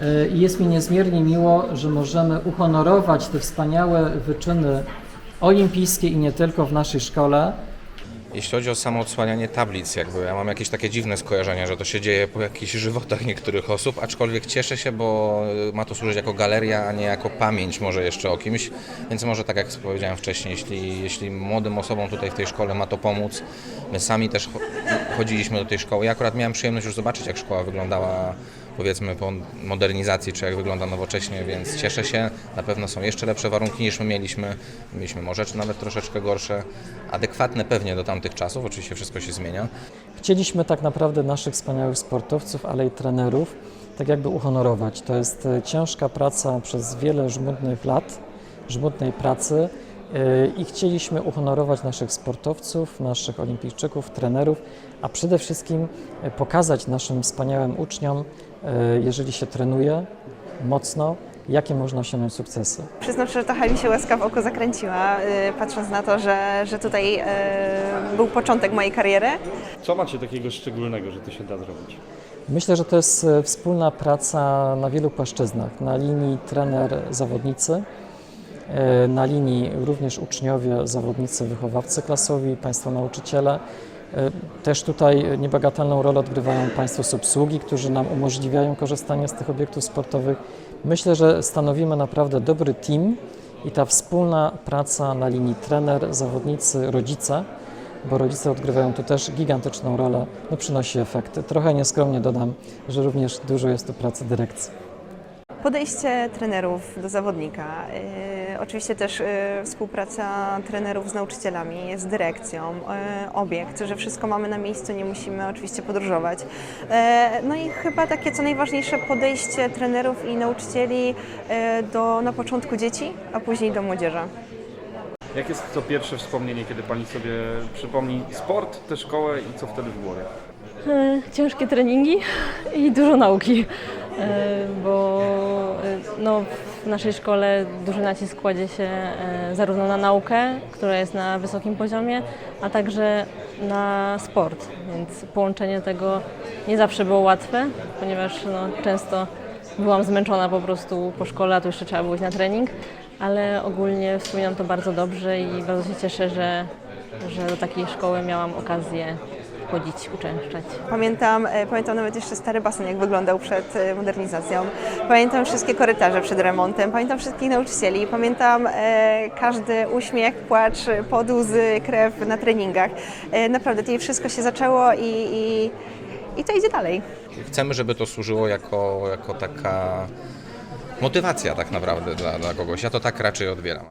E, I jest mi niezmiernie miło, że możemy uhonorować te wspaniałe wyczyny olimpijskie i nie tylko w naszej szkole. Jeśli chodzi o samo odsłanianie tablic, jakby ja mam jakieś takie dziwne skojarzenia, że to się dzieje po jakichś żywotach niektórych osób, aczkolwiek cieszę się, bo ma to służyć jako galeria, a nie jako pamięć może jeszcze o kimś, więc może tak jak powiedziałem wcześniej, jeśli, jeśli młodym osobom tutaj w tej szkole ma to pomóc, my sami też cho- chodziliśmy do tej szkoły. Ja akurat miałem przyjemność już zobaczyć, jak szkoła wyglądała powiedzmy po modernizacji, czy jak wygląda nowocześnie, więc cieszę się. Na pewno są jeszcze lepsze warunki niż my mieliśmy. Mieliśmy może czy nawet troszeczkę gorsze, adekwatne pewnie do tamtych czasów, oczywiście wszystko się zmienia. Chcieliśmy tak naprawdę naszych wspaniałych sportowców, ale i trenerów tak jakby uhonorować. To jest e, ciężka praca przez wiele żmudnych lat, żmudnej pracy e, i chcieliśmy uhonorować naszych sportowców, naszych olimpijczyków, trenerów, a przede wszystkim e, pokazać naszym wspaniałym uczniom, jeżeli się trenuje mocno, jakie można osiągnąć sukcesy. Przyznam że trochę mi się łezka w oko zakręciła, y, patrząc na to, że, że tutaj y, był początek mojej kariery. Co macie takiego szczególnego, że to się da zrobić? Myślę, że to jest e, wspólna praca na wielu płaszczyznach. Na linii trener-zawodnicy, na linii również uczniowie, zawodnicy, wychowawcy klasowi, Państwo nauczyciele. Też tutaj niebagatelną rolę odgrywają Państwo z obsługi, którzy nam umożliwiają korzystanie z tych obiektów sportowych. Myślę, że stanowimy naprawdę dobry team i ta wspólna praca na linii trener, zawodnicy, rodzice bo rodzice odgrywają tu też gigantyczną rolę, no przynosi efekty. Trochę nieskromnie dodam, że również dużo jest tu pracy dyrekcji. Podejście trenerów do zawodnika, y, oczywiście też y, współpraca trenerów z nauczycielami, z dyrekcją, y, obiekt, że wszystko mamy na miejscu, nie musimy oczywiście podróżować. Y, no i chyba takie co najważniejsze podejście trenerów i nauczycieli do na początku dzieci, a później do młodzieży. Jak jest to pierwsze wspomnienie, kiedy Pani sobie przypomni sport, tę szkołę i co wtedy w głowie? E, Ciężkie treningi i dużo nauki, E, bo e, no, naszej szkole duży nacisk kładzie się e, zarówno na naukę, która jest na wysokim poziomie, a także na sport, więc połączenie tego nie zawsze było łatwe, ponieważ no, często byłam zmęczona po prostu po szkole, a tu jeszcze trzeba było iść na trening, ale ogólnie wspominam to bardzo dobrze i bardzo się cieszę, że, że do takiej szkoły miałam okazję chodzić, uczęszczać. Pamiętam, e, pamiętam nawet jeszcze stary basen, jak wyglądał przed e, modernizacją. Pamiętam wszystkie korytarze przed remontem, pamiętam wszystkich nauczycieli, pamiętam e, każdy uśmiech, płacz, podłzy, krew na treningach. naprawdę, to wszystko się zaczęło i, i, i to idzie dalej. Chcemy, żeby to służyło jako, jako taka motywacja tak naprawdę dla, dla kogoś. Ja to tak raczej odbieram.